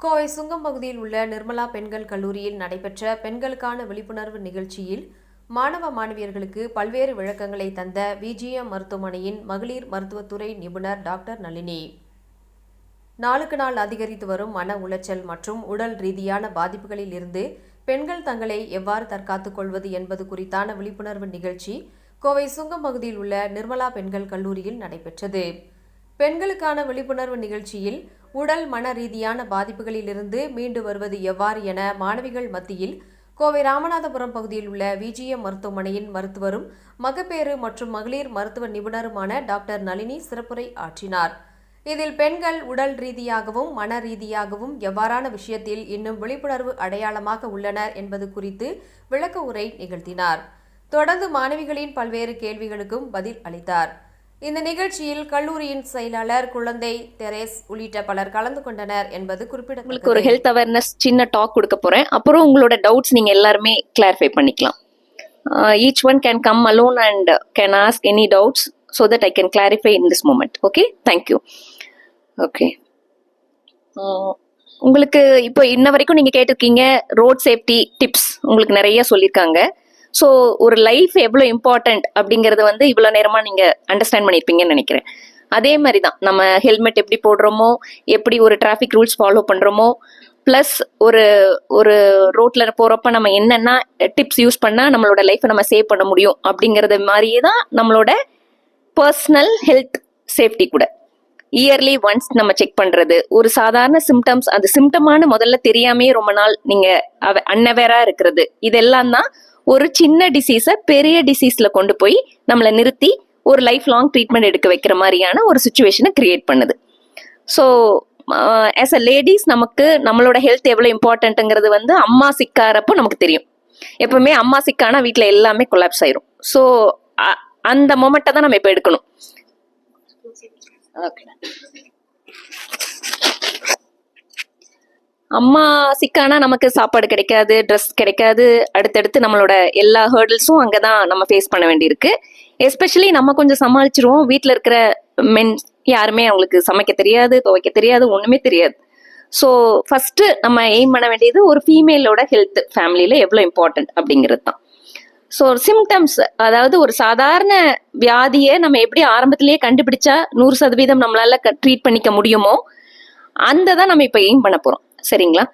கோவை சுங்கம் பகுதியில் உள்ள நிர்மலா பெண்கள் கல்லூரியில் நடைபெற்ற பெண்களுக்கான விழிப்புணர்வு நிகழ்ச்சியில் மாணவ மாணவியர்களுக்கு பல்வேறு விளக்கங்களை தந்த விஜிஎம் மருத்துவமனையின் மகளிர் மருத்துவத்துறை நிபுணர் டாக்டர் நளினி. நாளுக்கு நாள் அதிகரித்து வரும் மன உளைச்சல் மற்றும் உடல் ரீதியான பாதிப்புகளில் இருந்து பெண்கள் தங்களை எவ்வாறு தற்காத்துக் கொள்வது என்பது குறித்தான விழிப்புணர்வு நிகழ்ச்சி கோவை சுங்கம் பகுதியில் உள்ள நிர்மலா பெண்கள் கல்லூரியில் நடைபெற்றது. பெண்களுக்கான விழிப்புணர்வு நிகழ்ச்சியில் உடல் மன ரீதியான பாதிப்புகளிலிருந்து மீண்டு வருவது எவ்வாறு என மாணவிகள் மத்தியில் கோவை ராமநாதபுரம் பகுதியில் உள்ள விஜிஎம் மருத்துவமனையின் மருத்துவரும் மகப்பேறு மற்றும் மகளிர் மருத்துவ நிபுணருமான டாக்டர் நளினி சிறப்புரை ஆற்றினார். இதில் பெண்கள் உடல் ரீதியாகவும் மன ரீதியாகவும் எவ்வாறான விஷயத்தில் இன்னும் விழிப்புணர்வு அடையாளமாக உள்ளனர் என்பது குறித்து விளக்க உரை நிகழ்த்தினார். தொடர்ந்து மாணவிகளின் பல்வேறு கேள்விகளுக்கும் பதில் அளித்தார். இந்த நிகழ்ச்சியில் கல்லூரியின் செயலாளர் குழந்தை தெரேஸ் உள்ளிட்ட பலர் கலந்து கொண்டனர் என்பது குறிப்பிட உங்களுக்கு ஒரு ஹெல்த் அவேர்னஸ் சின்ன டாக் கொடுக்க போறேன். அப்புறம் உங்களோட டவுட்ஸ் நீங்க எல்லாருமே கிளாரிஃபை பண்ணிக்கலாம். Each one can come alone and can ask any doubts so that I can clarify in this moment okay thank you okay உங்களுக்கு இப்போ இன்ன வரைக்கும் நீங்க கேட்டிருக்கீங்க ரோட் சேஃப்டி டிப்ஸ் உங்களுக்கு நிறைய சொல்லியிருக்காங்க. ஸோ ஒரு லைஃப் எவ்வளோ இம்பார்ட்டன்ட் அப்படிங்கிறது வந்து இவ்வளோ நேரமா நீங்க அண்டர்ஸ்டாண்ட் பண்ணியிருப்பீங்கன்னு நினைக்கிறேன். அதே மாதிரி தான் நம்ம ஹெல்மெட் எப்படி போடுறோமோ எப்படி ஒரு டிராஃபிக் ரூல்ஸ் ஃபாலோ பண்றோமோ ப்ளஸ் ஒரு ஒரு ரோட்டில் போறப்ப நம்ம என்னென்ன டிப்ஸ் யூஸ் பண்ணா நம்மளோட லைஃப்பை நம்ம சேவ் பண்ண முடியும் அப்படிங்கிறது மாதிரியே தான் நம்மளோட பர்சனல் ஹெல்த் சேஃப்டி கூட. இயர்லி ஒன்ஸ் நம்ம செக் பண்றது ஒரு சாதாரண சிம்டம்ஸ் அந்த சிம்டமான முதல்ல தெரியாமே ரொம்ப நாள் நீங்கள் அன்னவேராக இருக்கிறது இதெல்லாம் தான் ஒரு சின்ன டிசீஸை பெரிய டிசீஸில் கொண்டு போய் நம்மளை நிறுத்தி ஒரு லைஃப் லாங் ட்ரீட்மெண்ட் எடுக்க வைக்கிற மாதிரியான ஒரு சுச்சுவேஷனை கிரியேட் பண்ணுது. ஸோ ஆஸ் அ லேடிஸ் நமக்கு நம்மளோட ஹெல்த் எவ்வளோ இம்பார்ட்டன்ட்டுங்கிறது வந்து அம்மா சிக்காரப்போ நமக்கு தெரியும். எப்பவுமே அம்மா சிக்கானா வீட்டில் எல்லாமே கொலாப்ஸ் ஆயிரும். ஸோ அந்த மொமெண்ட்டை தான் நம்ம இப்போ எடுக்கணும். ஓகே அம்மா சிக்கானா நமக்கு சாப்பாடு கிடைக்காது ட்ரெஸ் கிடைக்காது. அடுத்தடுத்து நம்மளோட எல்லா ஹேர்டில்ஸும் அங்கே தான் நம்ம ஃபேஸ் பண்ண வேண்டியிருக்கு. எஸ்பெஷலி நம்ம கொஞ்சம் சமாளிச்சிருவோம். வீட்டில் இருக்கிற மென் யாருமே அவங்களுக்கு சமைக்க தெரியாது துவைக்க தெரியாது ஒன்றுமே தெரியாது. ஸோ ஃபஸ்ட்டு நம்ம எய்ம் பண்ண வேண்டியது ஒரு ஃபீமேலோட ஹெல்த் ஃபேமிலியில் எவ்வளோ இம்பார்ட்டன்ட் அப்படிங்கிறது தான். ஸோ சிம்டம்ஸ் அதாவது ஒரு சாதாரண வியாதியை நம்ம எப்படி ஆரம்பத்திலேயே கண்டுபிடிச்சா நூறு சதவீதம் நம்மளால ட்ரீட் பண்ணிக்க முடியுமோ அந்த தான் நம்ம இப்போ எய்ம் பண்ண போகிறோம் சரிங்களா?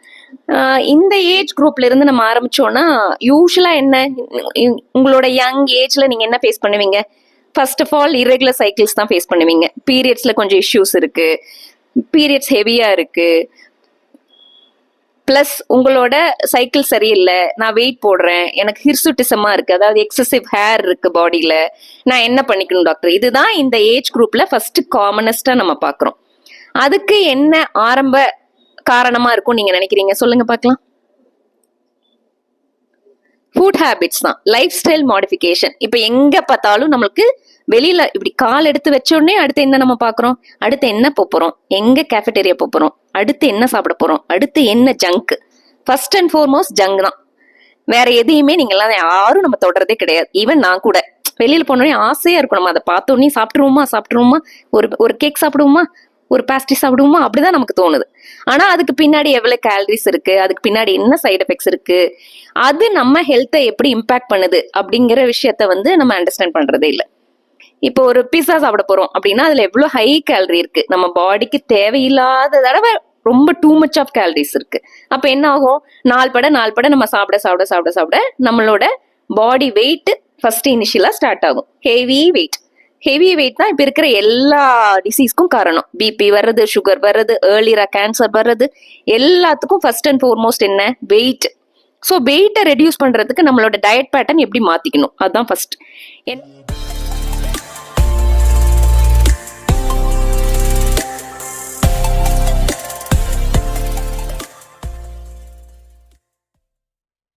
இந்த ஏஜ் குரூப்ல இருந்து நம்ம ஆரம்பிச்சோம்னா யூஸ்வலா என்ன? உங்களோட யங் ஏஜ்ல நீங்க என்ன ஃபேஸ் பண்ணுவீங்க? First of all regular cycles தான் ஃபேஸ் பண்ணுவீங்க. பீரியட்ஸ்ல கொஞ்சம் இஷ்யூஸ் இருக்கு. பீரியட்ஸ் ஹெவியா இருக்கு. ப்ளஸ் உங்களோட சைக்கிள் சரியில்லை. நான் வெயிட் போடுறேன். எனக்கு ஹிர்சுட்டிசமா இருக்கு. அதாவது எக்ஸசிவ் ஹேர் இருக்கு பாடியில நான் என்ன பண்ணிக்கணும் டாக்டர் இதுதான் இந்த ஏஜ் குரூப்ல ஃபர்ஸ்ட் காமனஸ்டா நம்ம பார்க்குறோம். அதுக்கு என்ன ஆரம்ப காரணமா இருக்கும் நீங்க நினைக்கிறீங்க? சொல்லுங்க பார்க்கலாம். ஃபுட் ஹேபிட்ஸ் தான். லைஃப் ஸ்டைல் மாடிஃபிகேஷன் இப்போ எங்க பார்த்தாலும் நம்மளுக்கு வெளியில இப்படி கால் எடுத்து வச்ச உடனே அடுத்து என்ன நம்ம பார்க்குறோம்? அடுத்து என்ன போறோம்? எங்க கேஃபெட்டேரியா போறோம்? அடுத்து என்ன சாப்பிட போறோம்? அடுத்து என்ன junk first and foremost junk தான். வேற எதையுமே நீங்க எல்லாம் யாரும் நம்ம தொடர்றதே கிடையாது. ஈவன் நான் கூட. வெளியில போனோடனே ஆசையா இருக்கும். நம்ம அதை பார்த்தோன்னே உடனே சாப்பிட்டுருவோமா? சாப்பிட்டுருவோமா? ஒரு ஒரு கேக் சாப்பிடுவோமா? ஒரு பேஸ்ட்ரி சாப்பிடுவோமா அப்படிதான் நமக்கு தோணுது. ஆனா அதுக்கு பின்னாடி எவ்வளவு கேலரிஸ் இருக்கு அதுக்கு பின்னாடி என்ன சைடு எஃபெக்ட்ஸ் இருக்கு அது நம்ம ஹெல்த்தை எப்படி இம்பாக்ட் பண்ணுது அப்படிங்கிற விஷயத்த வந்து நம்ம அண்டர்ஸ்டாண்ட் பண்றதே இல்லை. இப்போ ஒரு பிஸா சாப்பிட போறோம் அப்படின்னா அதுல எவ்வளவு ஹை கேலரி இருக்கு நம்ம பாடிக்கு தேவையில்லாத தடவை ரொம்ப டூ மச் ஆஃப் கேலரிஸ் இருக்கு. அப்ப என்ன ஆகும்? நாள் பட நாள் பட நம்ம சாப்பிட சாப்பிட சாப்பிட சாப்பிட நம்மளோட பாடி வெயிட் ஃபர்ஸ்ட் இனிஷியலா ஸ்டார்ட் ஆகும். ஹெவி வெயிட் ஹெவி வெயிட் தான் இப்போ இருக்கிற எல்லா டிசீஸ்க்கும் காரணம். பிபி வர்றது சுகர் வர்றது ஏர்லியராக கேன்சர் வர்றது எல்லாத்துக்கும் ஃபர்ஸ்ட் அண்ட் ஃபோர்மோஸ்ட் என்ன? வெயிட் ஸோ வெயிட்டை ரெடியூஸ் பண்றதுக்கு நம்மளோட டயட் பேட்டர்ன் எப்படி மாத்திக்கணும்? அதுதான் ஃபர்ஸ்ட்